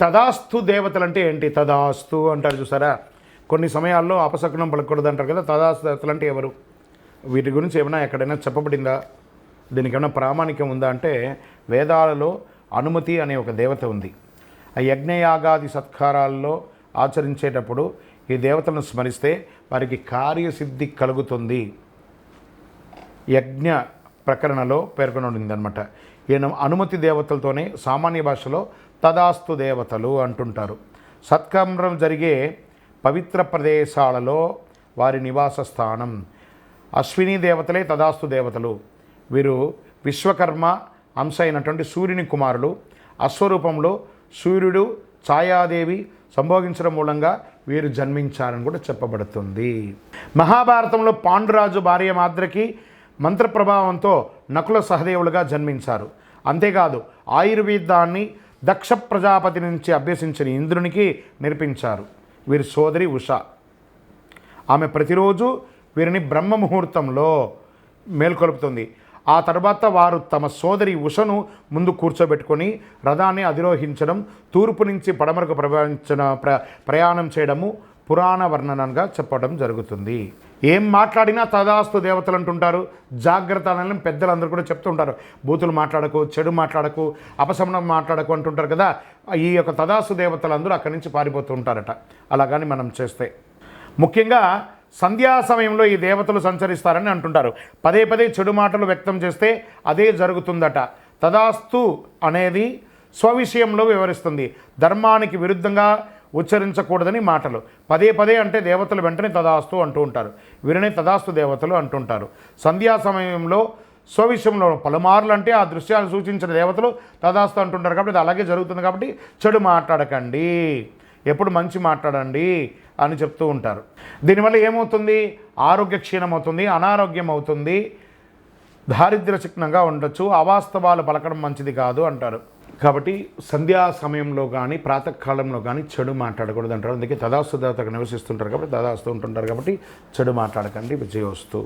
తదాస్తు దేవతలు అంటే ఏంటి? తదాస్తు అంటారు చూసారా? కొన్ని సమయాల్లో అపశకునం పలకూడదు అంటారు కదా తదాస్తు దేవతలు అంటే ఎవరు? వీటి గురించి ఏమైనా ఎక్కడైనా చెప్పబడిందా? దీనికి ఏమైనా ప్రామాణికం ఉందా అంటే వేదాలలో అనుమతి అనే ఒక దేవత ఉంది. ఆ యజ్ఞయాగాది సత్కారాల్లో ఆచరించేటప్పుడు ఈ దేవతలను స్మరిస్తే వారికి కార్యసిద్ధి కలుగుతుంది. యజ్ఞ ప్రకరణలో పేర్కొనబడింది అనమాట ఈయన అనుమతి దేవతలతోనే సామాన్య భాషలో తదాస్తు దేవతలు అంటుంటారు. సత్కర్మం జరిగే పవిత్ర ప్రదేశాలలో వారి నివాస స్థానం అశ్విని దేవతలే తదాస్తు దేవతలు. వీరు విశ్వకర్మ అంశ అయినటువంటి సూర్యుని కుమారులు. అశ్వరూపంలో సూర్యుడు ఛాయాదేవి సంభోగించడం మూలంగా వీరు జన్మించారని కూడా చెప్పబడుతుంది. మహాభారతంలో పాండురాజు భార్య మాద్రకి మంత్ర ప్రభావంతో నకుల సహదేవులుగా జన్మించారు. అంతేకాదు ఆయుర్వేదాన్ని దక్ష ప్రజాపతి నుంచి అభ్యసించిన ఇంద్రునికి నేర్పించారు. వీరి సోదరి ఉష. ఆమె ప్రతిరోజు వీరిని బ్రహ్మ ముహూర్తంలో మేల్కొలుపుతుంది. ఆ తర్వాత వారు తమ సోదరి ఉషను ముందు కూర్చోబెట్టుకొని రథాన్ని అధిరోహించడం తూర్పు నుంచి పడమరకు ప్రయాణించిన ప్ర ప్రయాణం చేయడము పురాణ వర్ణనగా చెప్పడం జరుగుతుంది. ఏం మాట్లాడినా తదాస్తు దేవతలు అంటుంటారు. జాగ్రత్త అని పెద్దలందరూ కూడా చెప్తుంటారు. బూతులు మాట్లాడకు చెడు మాట్లాడకు అపశమనం మాట్లాడకు అంటుంటారు కదా. ఈ యొక్క తదాస్తు దేవతలందరూ అక్కడి నుంచి పారిపోతూ ఉంటారట. అలాగని మనం చేస్తే. ముఖ్యంగా సంధ్యా సమయంలో ఈ దేవతలు సంచరిస్తారని అంటుంటారు. పదే పదే చెడు మాటలు వ్యక్తం చేస్తే అదే జరుగుతుందట. తదాస్తు అనేది స్వవిషయంలో వివరిస్తుంది. ధర్మానికి విరుద్ధంగా ఉచ్చరించకూడదని మాటలు. పదే పదే అంటే దేవతలు వెంటనే తదాస్తు అంటూ ఉంటారు. వీరిని తదాస్తు దేవతలు అంటుంటారు సంధ్యా సమయంలో స్వవిషయంలో పలుమార్లు అంటే ఆ దృశ్యాలు సూచించిన దేవతలు తదాస్తు అంటుంటారు కాబట్టి అది అలాగే జరుగుతుంది కాబట్టి చెడు మాట్లాడకండి. ఎప్పుడు మంచి మాట్లాడండి అని చెప్తూ ఉంటారు. దీనివల్ల ఏమవుతుంది? ఆరోగ్య క్షీణమవుతుంది అనారోగ్యం అవుతుంది దారిద్ర్య చిహ్నంగా ఉండొచ్చు అవాస్తవాలు పలకడం మంచిది కాదు అంటారు. కాబట్టి సంధ్యా సమయంలో కానీ ప్రాతకాలంలో కానీ చెడు మాట్లాడకూడదు అంటారు. అందుకే తదాస్తు దాతకు నివసిస్తుంటారు కాబట్టి తదాస్తు ఉంటుంటారు కాబట్టి చెడు మాట్లాడకండి. విజయోస్తు